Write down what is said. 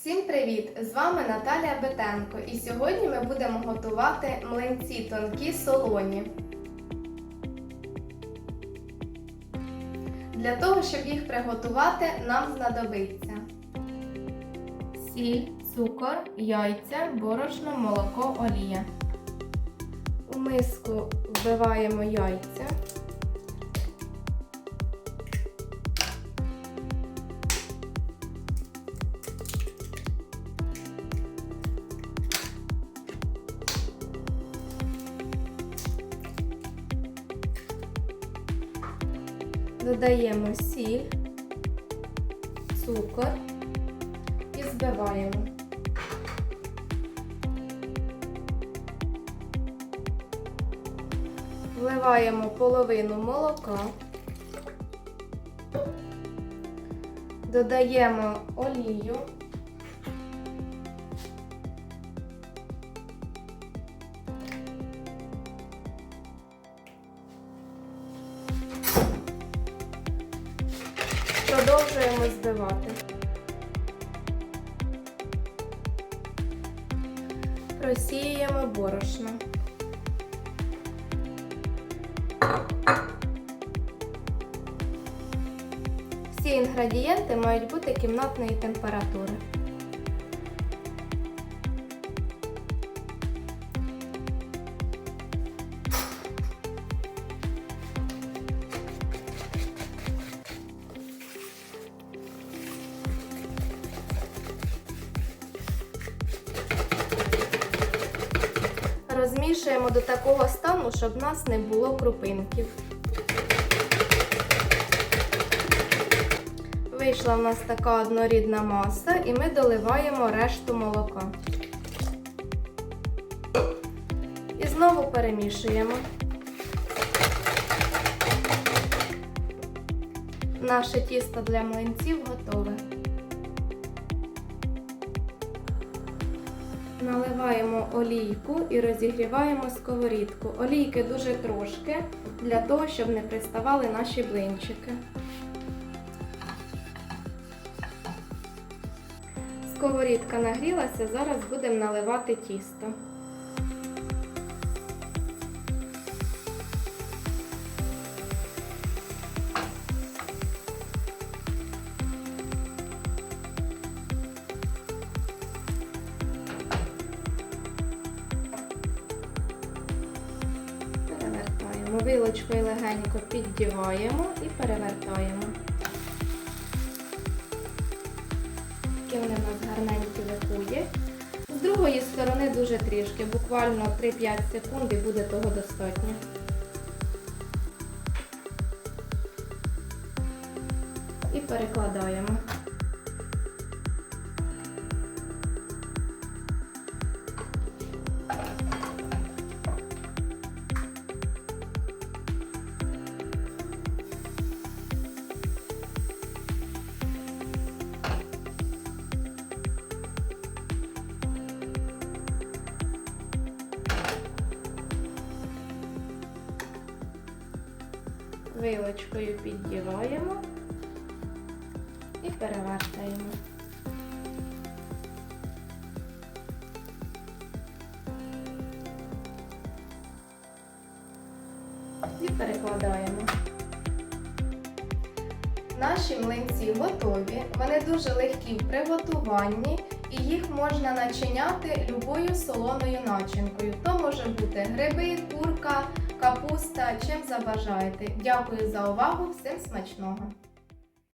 Всім привіт! З вами Наталія Бетенко і сьогодні ми будемо готувати млинці тонкі солоні. Для того, щоб їх приготувати, нам знадобиться сіль, цукор, яйця, борошно, молоко, олія. У миску вбиваємо яйця. Додаємо сіль, цукор і збиваємо. Вливаємо половину молока, додаємо олію, продовжуємо збивати. Просіюємо борошно. Всі інгредієнти мають бути кімнатної температури. Розмішуємо до такого стану, щоб в нас не було крупинків. Вийшла в нас така однорідна маса, і ми доливаємо решту молока. І знову перемішуємо. Наше тісто для млинців готове. Наливаємо олійку і розігріваємо сковорідку. Олійки дуже трошки, для того, щоб не приставали наші блинчики. Сковорідка нагрілася, зараз будемо наливати тісто. Вилочкою легенько піддіваємо і перевертаємо. Такі вони у нас гарненькі виходять. З другої сторони дуже трішки, буквально 3-5 секунд і буде того достатньо. І перекладаємо. Вилочкою піддіваємо і перевертаємо. І перекладаємо. Наші млинці готові, вони дуже легкі в приготуванні і їх можна начиняти любою солоною начинкою. То може бути гриби, курка, капуста, чим забажаєте. Дякую за увагу, всім смачного!